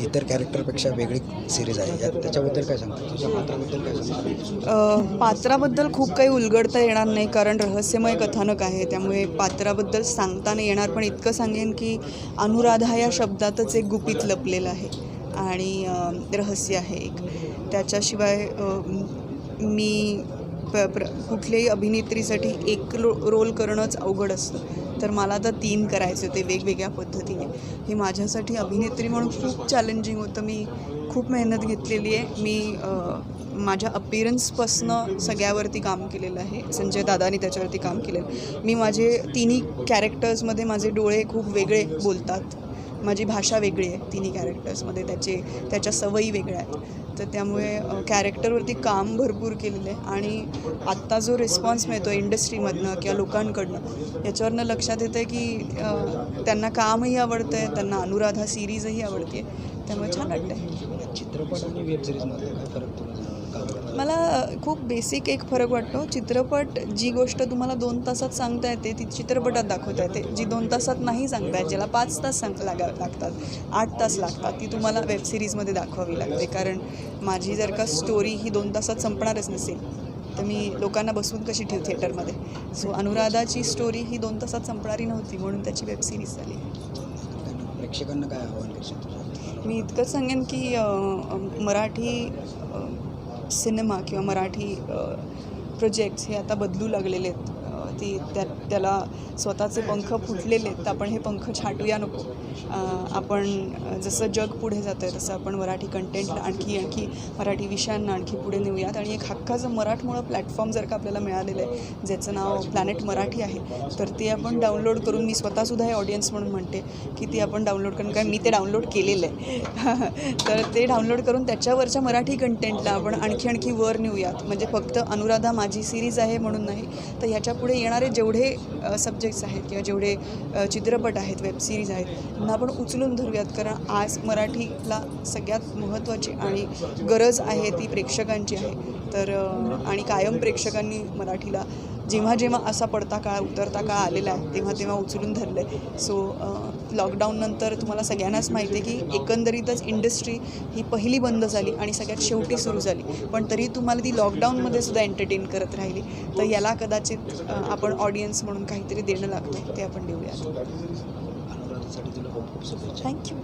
इतर कॅरेक्टरपेक्षा वेगळी सिरीज आहे. त्याच्याबद्दल काय सांगतो तुझ्या पात्राबद्दल काय सांगतो अ, पात्राबद्दल खूप काही उलगडता येणार नाही कारण रहस्यमय कथानक आहे. त्यामुळे पात्राबद्दल सांगता नाही येणार पण इतकं सांगेन की अनुराधा या शब्दातच एक गुपित लपलेलं आहे आणि अ, रहस्य आहे एक. त्याच्याशिवाय अ, मी प प्र कुठल्याही अभिनेत्रीसाठी एक रो रोल करणंच अवघड असतं. तर मला तर तीन करायचे होते वेगवेगळ्या पद्धतीने. हे माझ्यासाठी अभिनेत्री म्हणून खूप चॅलेंजिंग होतं. मी खूप मेहनत घेतलेली आहे. मी माझ्या अपिरन्सपासनं सगळ्यावरती काम केलेलं आहे. संजय दादानी त्याच्यावरती काम केलेलं मी माझे तिन्ही कॅरेक्टर्समध्ये माझे डोळे खूप वेगळे बोलतात. माझी भाषा वेगळी आहे तिन्ही कॅरेक्टर्समध्ये त्याचे त्याच्या सवयी वेगळ्या आहेत. तर त्यामुळे कॅरेक्टरवरती काम भरपूर केलेलं आहे आणि आत्ता जो रिस्पॉन्स मिळतो इंडस्ट्रीमधनं किंवा लोकांकडनं याच्यावरनं लक्षात येतं आहे की त्यांना कामही आवडतं आहे त्यांना अनुराधा सिरीजही आवडते त्यामुळे छान वाटतं आहे चित्रपट आणि वेब सिरीजमध्ये मला खूप बेसिक एक फरक वाटतो. चित्रपट जी गोष्ट तुम्हाला दोन तासात सांगता येते ती चित्रपटात दाखवता येते. जी दोन तासात नाही सांगता येत ज्याला पाच तास सांग लागा लागतात आठ तास लागतात ती तुम्हाला वेब सिरीजमध्ये दाखवावी लागते. कारण माझी जर का स्टोरी ही दोन तासात संपणारच नसेल तर मी लोकांना बसवून कशी ठेव थिएटरमध्ये सो अनुराधाची स्टोरी ही दोन तासात संपणारी नव्हती म्हणून त्याची वेब सिरीज झाली. प्रेक्षकांना काय आव्हान मी इतकंच सांगेन की मराठी सिनेमा किंवा मराठी प्रोजेक्ट्स हे आता बदलू लागलेले आहेत. अ, ती त्या त्याला स्वतःचे पंख फुटलेले आहेत तर आपण हे पंख छाटूया नको. आपण जसं जग पुढे जातं आहे तसं आपण मराठी कंटेंटला आणखी आणखी मराठी विषयांना आणखी पुढे नेऊयात. आणि एक हक्काचं मराठमोळं प्लॅटफॉर्म जर का आपल्याला मिळालेलं आहे ज्याचं नाव प्लॅनेट मराठी आहे तर ते आपण डाउनलोड करून मी स्वतःसुद्धा हे ऑडियन्स म्हणून म्हणते की ते आपण डाउनलोड करून कारण मी ते डाउनलोड केलेलं आहे. तर ते डाउनलोड करून त्याच्यावरच्या मराठी कंटेंटला आपण आणखी आणखी वर नेऊयात. म्हणजे फक्त अनुराधा माझी सिरीज आहे म्हणून नाही तर ह्याच्या पुढे येणारे जेवढे सब्जेक्ट्स आहेत किंवा जेवढे चित्रपट आहेत वेब सिरीज आहेत त्यांना आपण उचलून धरूयात. कारण आज मराठीला सगळ्यात महत्त्वाची आणि गरज आहे ती प्रेक्षकांची आहे. तर आणि कायम प्रेक्षकांनी मराठीला जेव्हा जेव्हा असा पडता काळ उतरता काळ आलेला आहे तेव्हा तेव्हा उचलून धरलं आहे सो लॉकडाऊननंतर तुम्हाला सगळ्यांनाच माहिती आहे की एकंदरीतच इंडस्ट्री ही पहिली बंद झाली आणि सगळ्यात शेवटी सुरू झाली. पण तरी तुम्हाला ती लॉकडाऊनमध्ये सुद्धा एंटरटेन करत राहिली. तर याला कदाचित आपण ऑडियन्स म्हणून काहीतरी देणं लागतं ते आपण देऊयात. थँक्यू